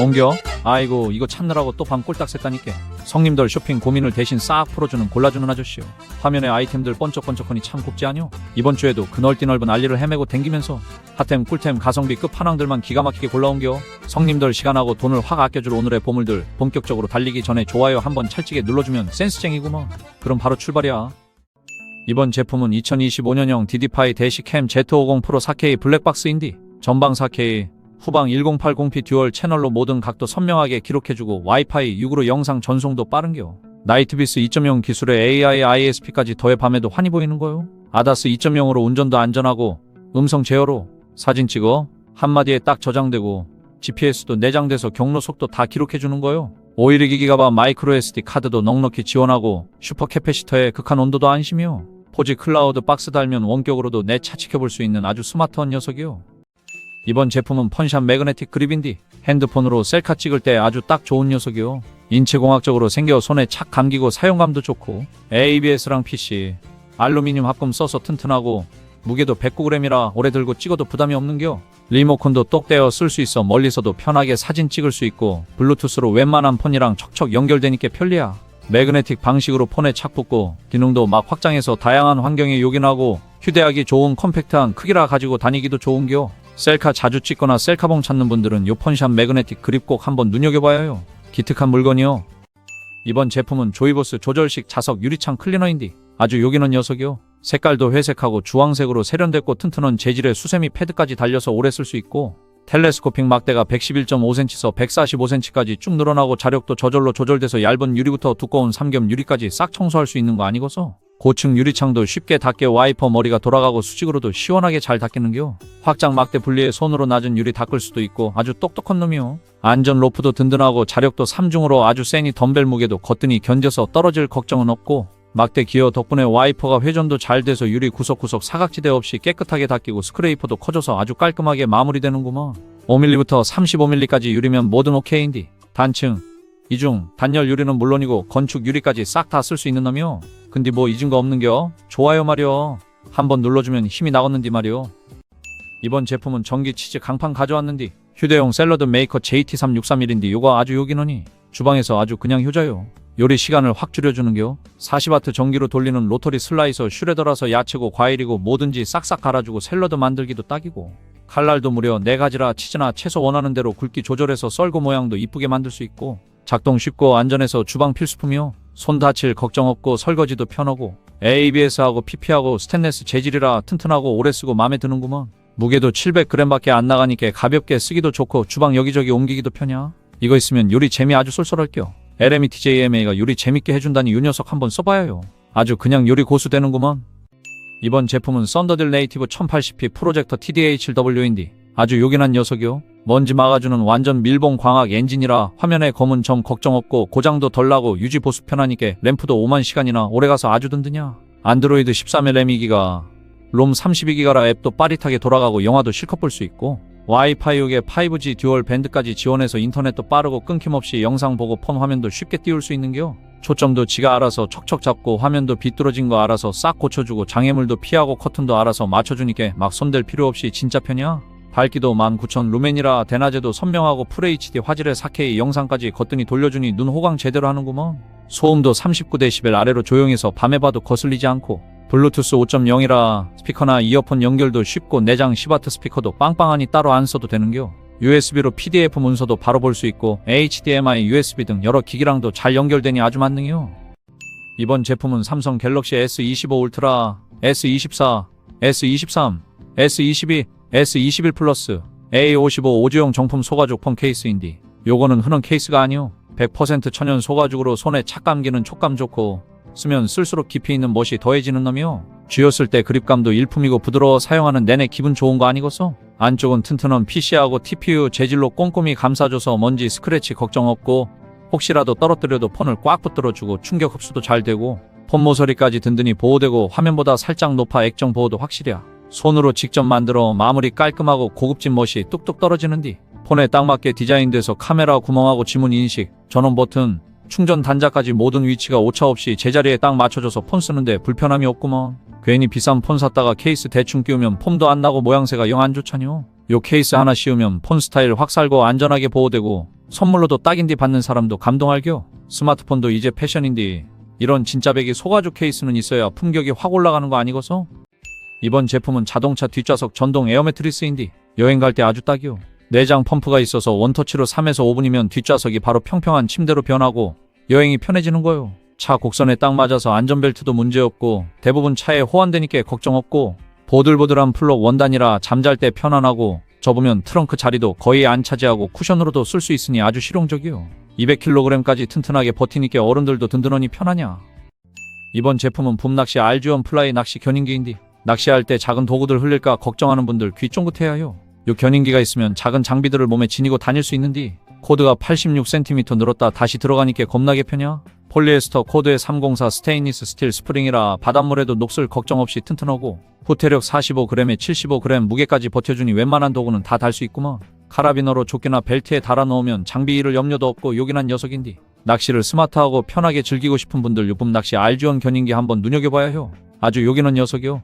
옮겨? 아이고 이거 찾느라고 또 밤 꼴딱 샜다니까. 성님들 쇼핑 고민을 대신 싹 풀어주는 골라주는 아저씨요. 화면에 아이템들 번쩍번쩍하니 참 곱지 않요 이번 주에도 그 넓디 넓은 알리를 헤매고 댕기면서 핫템 꿀템 가성비 끝판왕들만 기가 막히게 골라옮겨. 성님들 시간하고 돈을 확 아껴줄 오늘의 보물들 본격적으로 달리기 전에 좋아요 한번 찰지게 눌러주면 센스쟁이구먼. 그럼 바로 출발이야. 이번 제품은 2025년형 DD5 대시캠 Z50 프로 4K 블랙박스인디. 전방 4K 후방 1080p 듀얼 채널로 모든 각도 선명하게 기록해주고 와이파이 6으로 영상 전송도 빠른겨. 나이트비스 2.0 기술에 AI ISP까지 더해 밤에도 환히 보이는 거요. 아다스 2.0으로 운전도 안전하고 음성 제어로 사진 찍어 한마디에 딱 저장되고 GPS도 내장돼서 경로 속도 다 기록해주는 거요. 512기가바 마이크로 SD 카드도 넉넉히 지원하고 슈퍼 캐패시터에 극한 온도도 안심이요. 포지 클라우드 박스 달면 원격으로도 내 차 지켜볼 수 있는 아주 스마트한 녀석이요. 이번 제품은 펀샵 매그네틱 그립인디 핸드폰으로 셀카 찍을 때 아주 딱 좋은 녀석이요. 인체공학적으로 생겨 손에 착 감기고 사용감도 좋고 ABS랑 PC 알루미늄 합금 써서 튼튼하고 무게도 109g이라 오래 들고 찍어도 부담이 없는겨. 리모컨도 똑 떼어 쓸 수 있어 멀리서도 편하게 사진 찍을 수 있고 블루투스로 웬만한 폰이랑 척척 연결되니까 편리야. 매그네틱 방식으로 폰에 착 붙고 기능도 막 확장해서 다양한 환경에 요긴하고 휴대하기 좋은 컴팩트한 크기라 가지고 다니기도 좋은겨. 셀카 자주 찍거나 셀카봉 찾는 분들은 요 펀샵 매그네틱 그립 꼭 한번 눈여겨봐야 해요. 기특한 물건이요. 이번 제품은 조이보스 조절식 자석 유리창 클리너인디 아주 요긴한 녀석이요. 색깔도 회색하고 주황색으로 세련됐고 튼튼한 재질의 수세미 패드까지 달려서 오래 쓸 수 있고 텔레스코핑 막대가 111.5cm에서 145cm까지 쭉 늘어나고 자력도 저절로 조절돼서 얇은 유리부터 두꺼운 삼겹 유리까지 싹 청소할 수 있는 거 아니고서 고층 유리창도 쉽게 닦여 와이퍼 머리가 돌아가고 수직으로도 시원하게 잘 닦이는겨. 확장 막대 분리에 손으로 낮은 유리 닦을 수도 있고 아주 똑똑한 놈이요. 안전 로프도 든든하고 자력도 3중으로 아주 세니 덤벨 무게도 거뜬히 견뎌서 떨어질 걱정은 없고 막대 기어 덕분에 와이퍼가 회전도 잘 돼서 유리 구석구석 사각지대 없이 깨끗하게 닦이고 스크레이퍼도 커져서 아주 깔끔하게 마무리되는구먼. 5mm부터 35mm까지 유리면 뭐든 오케이인디. 단층, 이중, 단열 유리는 물론이고 건축 유리까지 싹 다 쓸 수 있는 놈이요. 근데 뭐 잊은 거 없는겨? 좋아요 말이요. 한번 눌러주면 힘이 나겠는디 말이요. 이번 제품은 전기 치즈 강판 가져왔는디 휴대용 샐러드 메이커 JT3631인디 요거 아주 요긴하니 주방에서 아주 그냥 효자요. 요리 시간을 확 줄여주는겨. 40와트 전기로 돌리는 로터리 슬라이서 슈레더라서 야채고 과일이고 뭐든지 싹싹 갈아주고 샐러드 만들기도 딱이고 칼날도 무려 4가지라 치즈나 채소 원하는 대로 굵기 조절해서 썰고 모양도 이쁘게 만들 수 있고 작동 쉽고 안전해서 주방 필수품이요. 손 다칠 걱정 없고 설거지도 편하고 ABS하고 PP하고 스테인레스 재질이라 튼튼하고 오래 쓰고 마음에 드는구먼. 무게도 700g밖에 안 나가니까 가볍게 쓰기도 좋고 주방 여기저기 옮기기도 편이야. 이거 있으면 요리 재미 아주 쏠쏠할게요. LMETJMA가 요리 재밌게 해준다니 요 녀석 한번 써봐요. 아주 그냥 요리 고수 되는구먼. 이번 제품은 썬더딜 네이티브 1080p 프로젝터 TDH7W인디 아주 요긴한 녀석이요. 먼지 막아주는 완전 밀봉 광학 엔진이라 화면에 검은 점 걱정 없고 고장도 덜 나고 유지 보수 편하니까 램프도 5만 시간이나 오래가서 아주 든든냐. 안드로이드 13의 램 2기가 롬 32기가라 앱도 빠릿하게 돌아가고 영화도 실컷 볼 수 있고 와이파이 6에 5G 듀얼 밴드까지 지원해서 인터넷도 빠르고 끊김없이 영상 보고 폰 화면도 쉽게 띄울 수 있는겨. 초점도 지가 알아서 척척 잡고 화면도 비뚤어진 거 알아서 싹 고쳐주고 장애물도 피하고 커튼도 알아서 맞춰주니까 막 손댈 필요 없이 진짜 편이야. 밝기도 19,000 루멘이라 대낮에도 선명하고 FHD 화질의 4K 영상까지 거뜬히 돌려주니 눈 호강 제대로 하는구먼. 소음도 39dB 아래로 조용해서 밤에 봐도 거슬리지 않고 블루투스 5.0이라 스피커나 이어폰 연결도 쉽고 내장 10W 스피커도 빵빵하니 따로 안 써도 되는겨. USB로 PDF 문서도 바로 볼 수 있고 HDMI, USB 등 여러 기기랑도 잘 연결되니 아주 만능이요. 이번 제품은 삼성 갤럭시 S25 울트라, S24, S23, S22, S21 플러스, A55 오즈용 정품 소가죽 폰 케이스인디. 요거는 흔한 케이스가 아니요. 100% 천연 소가죽으로 손에 착 감기는 촉감 좋고 쓰면 쓸수록 깊이 있는 멋이 더해지는 놈이요. 쥐었을 때 그립감도 일품이고 부드러워 사용하는 내내 기분 좋은 거 아니겠어? 안쪽은 튼튼한 PC하고 TPU 재질로 꼼꼼히 감싸줘서 먼지 스크래치 걱정 없고 혹시라도 떨어뜨려도 폰을 꽉 붙들어주고 충격 흡수도 잘 되고 폰 모서리까지 든든히 보호되고 화면보다 살짝 높아 액정 보호도 확실이야. 손으로 직접 만들어 마무리 깔끔하고 고급진 멋이 뚝뚝 떨어지는디 폰에 딱 맞게 디자인돼서 카메라 구멍하고 지문 인식, 전원 버튼, 충전 단자까지 모든 위치가 오차 없이 제자리에 딱 맞춰져서 폰 쓰는데 불편함이 없구먼. 괜히 비싼 폰 샀다가 케이스 대충 끼우면 폼도 안 나고 모양새가 영 안 좋잖요. 요 케이스 하나 씌우면 폰 스타일 확 살고 안전하게 보호되고 선물로도 딱인디 받는 사람도 감동할겨. 스마트폰도 이제 패션인디. 이런 진짜 배기 소가죽 케이스는 있어야 품격이 확 올라가는 거 아니겠어? 이번 제품은 자동차 뒷좌석 전동 에어 매트리스인디. 여행 갈 때 아주 딱이요. 내장 펌프가 있어서 원터치로 3에서 5분이면 뒷좌석이 바로 평평한 침대로 변하고 여행이 편해지는 거요. 차 곡선에 딱 맞아서 안전벨트도 문제없고 대부분 차에 호환되니까 걱정 없고 보들보들한 플럭 원단이라 잠잘 때 편안하고 접으면 트렁크 자리도 거의 안 차지하고 쿠션으로도 쓸 수 있으니 아주 실용적이요. 200kg까지 튼튼하게 버티니까 어른들도 든든하니 편하냐. 이번 제품은 붐낚시 알지원 플라이 낚시 견인기인데 낚시할 때 작은 도구들 흘릴까 걱정하는 분들 귀 쫑긋해야 해요. 요 견인기가 있으면 작은 장비들을 몸에 지니고 다닐 수 있는디 코드가 86cm 늘었다 다시 들어가니까 겁나게 편냐? 폴리에스터 코드에 304 스테인리스 스틸 스프링이라 바닷물에도 녹슬 걱정 없이 튼튼하고 후퇴력 45g에 75g 무게까지 버텨주니 웬만한 도구는 다 달 수 있구먼. 카라비너로 조끼나 벨트에 달아 놓으면 장비 잃을 염려도 없고 요긴한 녀석인디. 낚시를 스마트하고 편하게 즐기고 싶은 분들 요즘 낚시 알지원 견인기 한번 눈여겨봐야 해요. 아주 요긴한 녀석이요.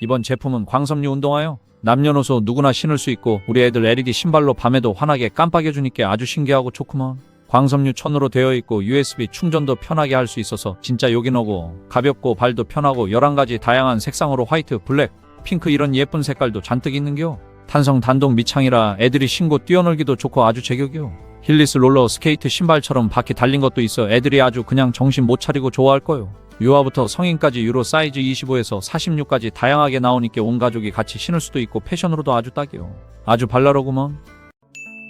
이번 제품은 광섬유 운동화요. 남녀노소 누구나 신을 수 있고 우리 애들 LED 신발로 밤에도 환하게 깜빡여주니까 아주 신기하고 좋구먼. 광섬유 천으로 되어 있고 USB 충전도 편하게 할 수 있어서 진짜 요긴하고 가볍고 발도 편하고 11가지 다양한 색상으로 화이트, 블랙, 핑크 이런 예쁜 색깔도 잔뜩 있는겨. 탄성 단독 밑창이라 애들이 신고 뛰어놀기도 좋고 아주 제격이요. 힐리스 롤러 스케이트 신발처럼 바퀴 달린 것도 있어 애들이 아주 그냥 정신 못 차리고 좋아할 거요. 유아부터 성인까지 유로 사이즈 25에서 46까지 다양하게 나오니까 온 가족이 같이 신을 수도 있고 패션으로도 아주 딱이요. 아주 발랄하구먼.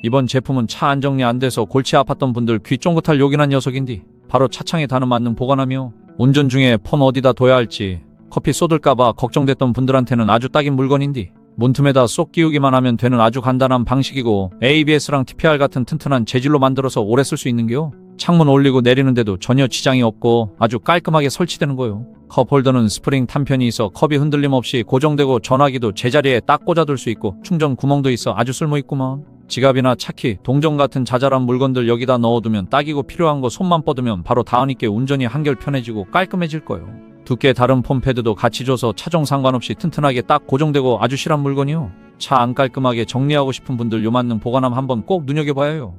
이번 제품은 차 안정리 안 돼서 골치 아팠던 분들 귀 쫑긋할 요긴한 녀석인디 바로 차창에 다는 맞는 보관하며 운전 중에 폰 어디다 둬야 할지 커피 쏟을까봐 걱정됐던 분들한테는 아주 딱인 물건인디 문틈에다 쏙 끼우기만 하면 되는 아주 간단한 방식이고 ABS랑 TPR 같은 튼튼한 재질로 만들어서 오래 쓸 수 있는겨 창문 올리고 내리는데도 전혀 지장이 없고 아주 깔끔하게 설치되는 거요 컵 홀더는 스프링 탄편이 있어 컵이 흔들림 없이 고정되고 전화기도 제자리에 딱 꽂아둘 수 있고 충전 구멍도 있어 아주 쓸모있구먼 지갑이나 차키, 동전 같은 자잘한 물건들 여기다 넣어두면 딱이고 필요한 거 손만 뻗으면 바로 닿으니까 운전이 한결 편해지고 깔끔해질 거예요. 두께 다른 폼패드도 같이 줘서 차종 상관없이 튼튼하게 딱 고정되고 아주 실한 물건이요. 차 안 깔끔하게 정리하고 싶은 분들 요 맞는 보관함 한번 꼭 눈여겨봐야 해요.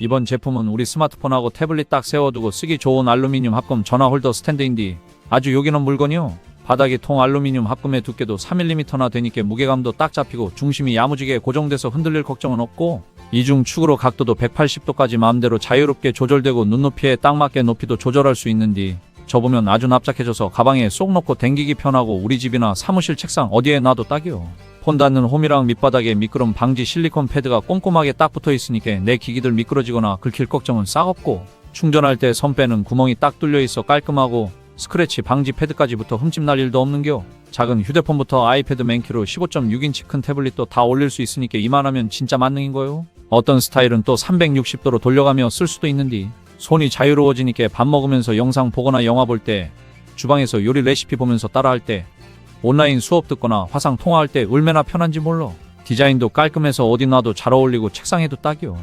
이번 제품은 우리 스마트폰하고 태블릿 딱 세워두고 쓰기 좋은 알루미늄 합금 전화 홀더 스탠드인디 아주 요긴한 물건이요. 바닥이 통 알루미늄 합금의 두께도 3mm나 되니까 무게감도 딱 잡히고 중심이 야무지게 고정돼서 흔들릴 걱정은 없고 이중 축으로 각도도 180도까지 마음대로 자유롭게 조절되고 눈높이에 딱 맞게 높이도 조절할 수 있는디 접으면 아주 납작해져서 가방에 쏙 넣고 댕기기 편하고 우리 집이나 사무실 책상 어디에 놔도 딱이요. 폰 닿는 홈이랑 밑바닥에 미끄럼 방지 실리콘 패드가 꼼꼼하게 딱 붙어 있으니까 내 기기들 미끄러지거나 긁힐 걱정은 싹 없고 충전할 때 선 빼는 구멍이 딱 뚫려 있어 깔끔하고 스크래치 방지 패드까지부터 흠집 날 일도 없는겨. 작은 휴대폰부터 아이패드 맨키로 15.6인치 큰 태블릿도 다 올릴 수 있으니까 이만하면 진짜 만능인 거요. 어떤 스타일은 또 360도로 돌려가며 쓸 수도 있는디. 손이 자유로워지니까 밥 먹으면서 영상 보거나 영화 볼 때, 주방에서 요리 레시피 보면서 따라할 때, 온라인 수업 듣거나 화상 통화할 때 얼마나 편한지 몰라. 디자인도 깔끔해서 어디 놔도 잘 어울리고 책상에도 딱이요.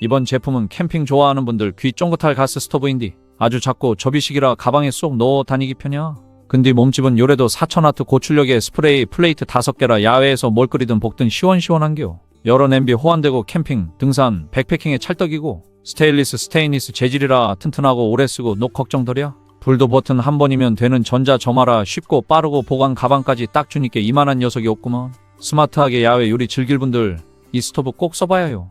이번 제품은 캠핑 좋아하는 분들 귀 쫑긋할 가스 스토브인디. 아주 작고 접이식이라 가방에 쏙 넣어 다니기 편이야. 근데 몸집은 요래도 4000와트 고출력의 스프레이 플레이트 5개라 야외에서 뭘 끓이든 볶든 시원시원한겨. 여러 냄비 호환되고 캠핑, 등산, 백패킹에 찰떡이고 스테인리스 스테인리스 재질이라 튼튼하고 오래 쓰고 녹 걱정 덜이야. 불도 버튼 한 번이면 되는 전자 점화라 쉽고 빠르고 보관 가방까지 딱 주니까 이만한 녀석이 없구먼. 스마트하게 야외 요리 즐길 분들 이 스토브 꼭 써봐야 해요.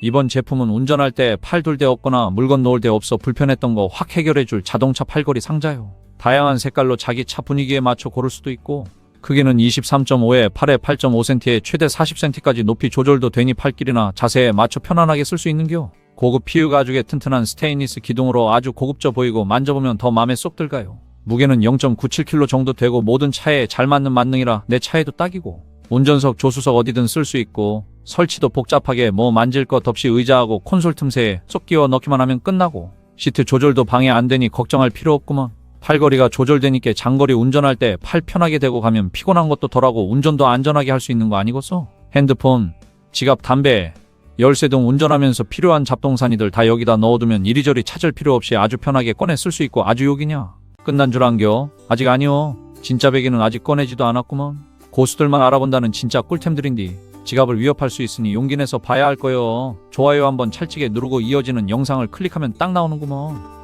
이번 제품은 운전할 때팔둘데 없거나 물건 놓을 데 없어 불편했던 거 확 해결해줄 자동차 팔걸이 상자요. 다양한 색깔로 자기 차 분위기에 맞춰 고를 수도 있고 크기는 23.5에 8에 8.5cm에 최대 40cm까지 높이 조절도 되니 팔길이나 자세에 맞춰 편안하게 쓸 수 있는겨. 고급 PU 가죽의 튼튼한 스테인리스 기둥으로 아주 고급져 보이고 만져보면 더 마음에 쏙 들가요. 무게는 0.97kg 정도 되고 모든 차에 잘 맞는 만능이라 내 차에도 딱이고 운전석 조수석 어디든 쓸 수 있고 설치도 복잡하게 뭐 만질 것 없이 의자하고 콘솔 틈새에 쏙 끼워 넣기만 하면 끝나고 시트 조절도 방해 안 되니 걱정할 필요 없구먼 팔거리가 조절되니까 장거리 운전할 때 팔 편하게 대고 가면 피곤한 것도 덜하고 운전도 안전하게 할 수 있는 거 아니겠어? 핸드폰, 지갑, 담배, 열쇠 등 운전하면서 필요한 잡동사니들 다 여기다 넣어두면 이리저리 찾을 필요 없이 아주 편하게 꺼내 쓸 수 있고 아주 욕이냐? 끝난 줄 안겨? 아직 아니오. 진짜 베개는 아직 꺼내지도 않았구먼. 고수들만 알아본다는 진짜 꿀템들인디. 지갑을 위협할 수 있으니 용기 내서 봐야 할 거요. 좋아요 한번 찰지게 누르고 이어지는 영상을 클릭하면 딱 나오는구먼.